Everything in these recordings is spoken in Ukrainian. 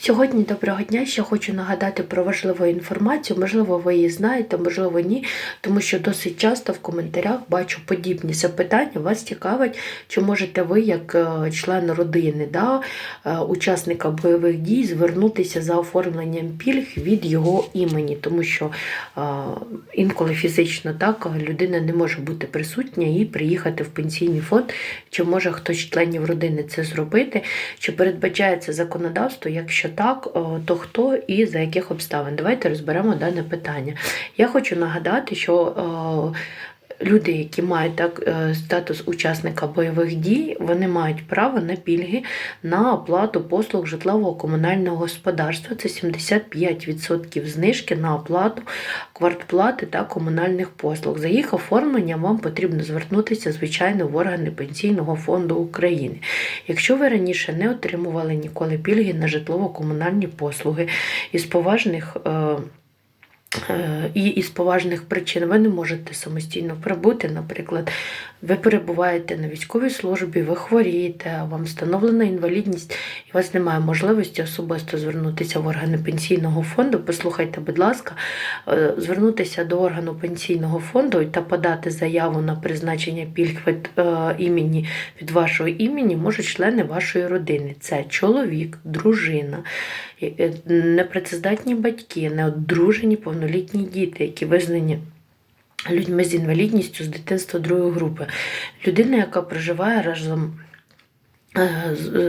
Сьогодні доброго дня. Ще хочу нагадати про важливу інформацію. Можливо, ви її знаєте, можливо, ні, тому що досить часто в коментарях бачу подібні запитання. Вас цікавить, чи можете ви, як е, член родини, да, е, учасника бойових дій, звернутися за оформленням пільг від його імені, тому що е, інколи фізично так людина не може бути присутня і приїхати в пенсійний фонд, чи може хтось членів родини це зробити, чи передбачається законодавство, якщо так, то хто і за яких обставин? Давайте розберемо дане питання. Я хочу нагадати, що люди, які мають так е, статус учасника бойових дій, вони мають право на пільги на оплату послуг житлового комунального господарства. Це 75% знижки на оплату квартплати та комунальних послуг. За їх оформленням вам потрібно звернутися, звичайно, в органи Пенсійного фонду України. Якщо ви раніше не отримували ніколи пільги на житлово-комунальні послуги із поважних. Е, І із поважних причин ви не можете самостійно прибути. Наприклад, ви перебуваєте на військовій службі, ви хворієте, вам встановлена інвалідність, і у вас немає можливості особисто звернутися в органи пенсійного фонду. Послухайте, будь ласка, е, звернутися до органу пенсійного фонду та подати заяву на призначення пільг від е, імені від вашого імені можуть члени вашої родини. Це чоловік, дружина, непрацездатні батьки, неодружені повнолітні діти, які визнані. Людьми з інвалідністю з дитинства другої групи. Людина, яка проживає разом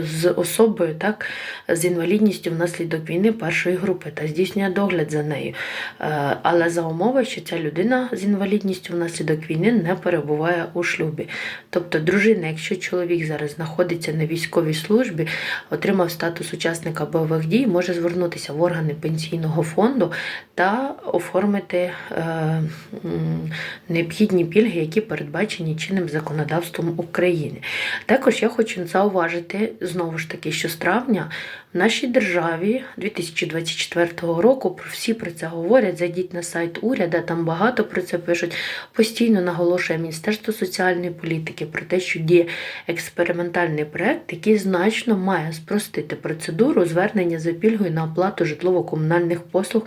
з- особою, так, з інвалідністю внаслідок війни першої групи та здійснює догляд за нею. Е, Але за умови, що ця людина з інвалідністю внаслідок війни не перебуває у шлюбі. Тобто, дружина, якщо чоловік зараз знаходиться на військовій службі, отримав статус учасника бойових дій, може звернутися в органи пенсійного фонду та оформити е, необхідні пільги, які передбачені чинним законодавством України. Також я хочу зауважити знову ж таки, що з травня в нашій державі 2024 року про всі про це говорять. Зайдіть на сайт уряду, там багато про це пишуть. Постійно наголошує Міністерство соціальної політики про те, що діє експериментальний проект, який значно має спростити процедуру звернення за пільгою на оплату житлово-комунальних послуг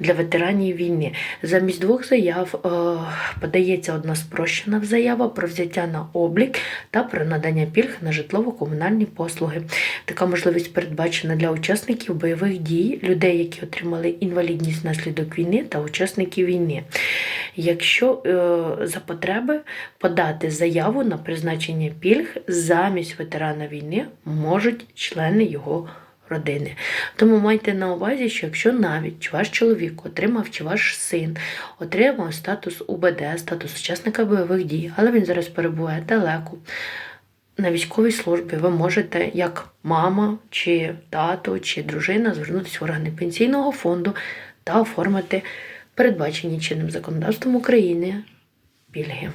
для ветеранів війни. Замість двох заяв е, подається одна спрощена заява про взяття на облік та про надання пільг на житлово-комунальні послуги. Така можливість передбачена для учасників бойових дій, людей, які отримали інвалідність внаслідок війни та учасників війни. Якщо е, за потреби подати заяву на призначення пільг замість ветерана війни можуть члени його родини. Тому майте на увазі, що якщо навіть чи ваш чоловік отримав, чи ваш син отримав статус УБД, статус учасника бойових дій, але він зараз перебуває далеко. На військовій службі ви можете, як мама, чи тато, чи дружина, звернутися в органи пенсійного фонду та оформити передбачені чинним законодавством України пільги.